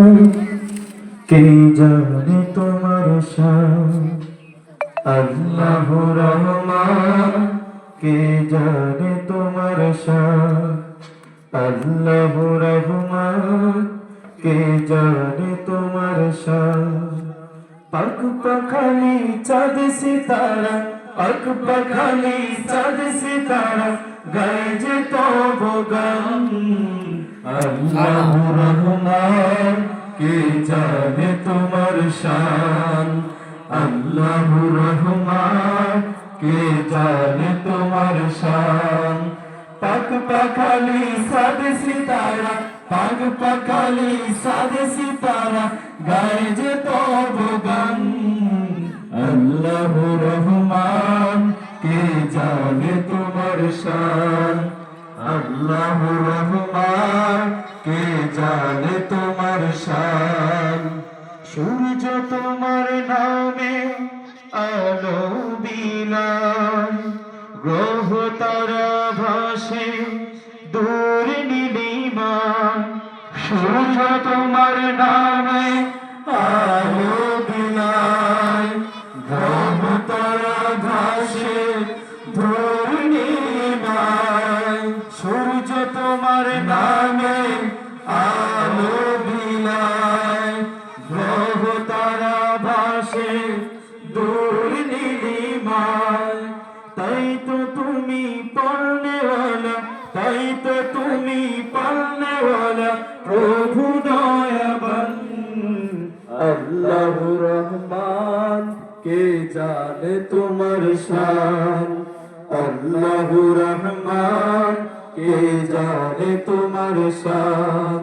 কে জানে তোমার আল্লাহ রহমান কে জানে তোমার আল্লাহ রহমান কে জানে তোমার পাক পাখালি চাঁদ সিতারা, পাক পাখালি চাঁদ সিতারা, গায়ে যে তব গান। আল্লাহ রহমান কে জানে তোমার শান? আল্লাহ রহমান, কে জানে তোমার শান? পাক পাখালি সাদ সিতারা, পাক পাখালি সাদ সিতারা, গায়ে যে তব গান। আল্লাহ রহমান, কে জানে তোমার শান? আল্লাহ রহমান কে জানে তোমার শান? সূর্য তোমার নামে আলো বিলাম গ্রহ তারা ভাসে দূর নিলিমা সূর্য তোমার নামে আলো তুমি পড়নেওয়ালা তাই তো তুমি পড়নেওয়ালা প্রভু দয়াবান। আল্লাহ রহমান, কে জানে তোমার শান? আল্লাহ রহমান, কে জানে তোমার শান?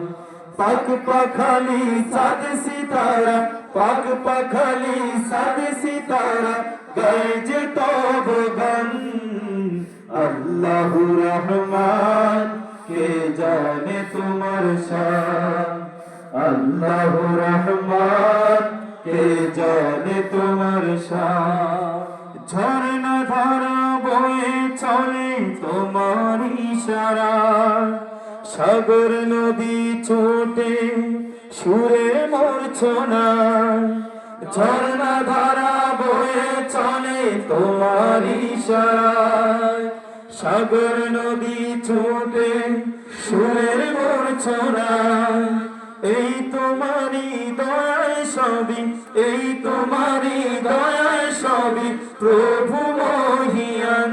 পাক পাখালি সাদ সিতারা পাক পাখালি সাদ সিতারা যে তব গান। আল্লাহ রহমান, কে জানে তোমার শান? আল্লাহ রহমান, কে জানে তোমার শান? ঝর্ণা ধারা বয়ে চলে তোমার ইশারা। সাগর নদী ছোটে সুরে মূর্ছনা। ঝর্ণা ধারা তোমার ইশারায় সাগর নদী ছোটে, সুরের মূর্ছনায় এই তোমারই দয়ায় সবই, এই তোমারই দয়ায় সবই প্রভু মহিয়ান।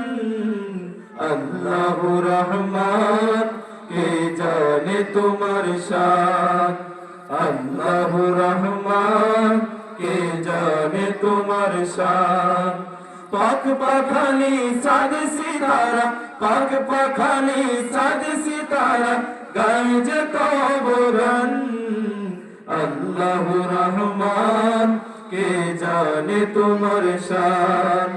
আল্লাহ রহমান, কে জানে তোমার শান আল্লাহ রহমান, কে জানে তোমার শান পাক পাখালি সাদ সিতারা, পাক পাখালি সাদ সিতারা গায়ে যে তবরান আল্লাহ রহমান, কে জানে তোমার শান?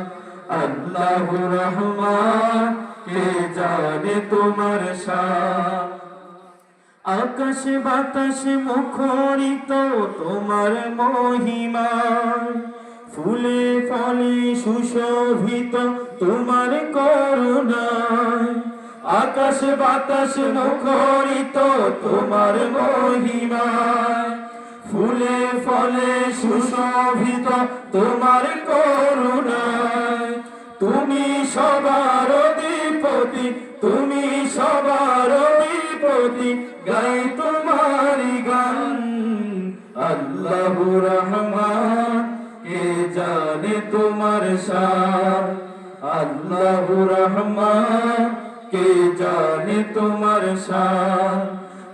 আল্লাহ রহমান, কে জানে তোমার শান? আকাশ বাতাস মুখরিত তোমার মহিমা। ফুলে ফলে সুশোভিত তোমার করুণায়। আকাশ বাতাস মুখরিত তোমার মহিমায়। ফুলে ফলে সুশোভিত তোমার করুণায়। তুমি সবার অধিপতি, তুমি সবার অধিপতি, গাই জানে তোমার শান আল্লাহ রহমান, কে জানে তোমার শান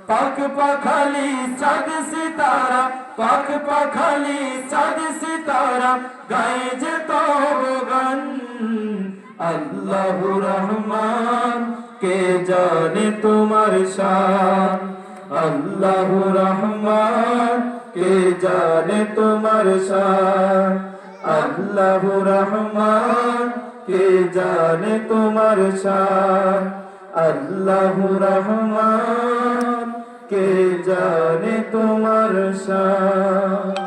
পাক পাখালি চাঁদ সিতারা, পাক পাখালি চাঁদ সিতারা, গায়ে যে তব গান আল্লাহ রহমান, কে জানে তোমার শান আল্লাহ রহমান, কে জানে তোমার শান আল্লাহ রহমান কে জানে তোমার শান আল্লাহ রহমান কে জানে তোমার শান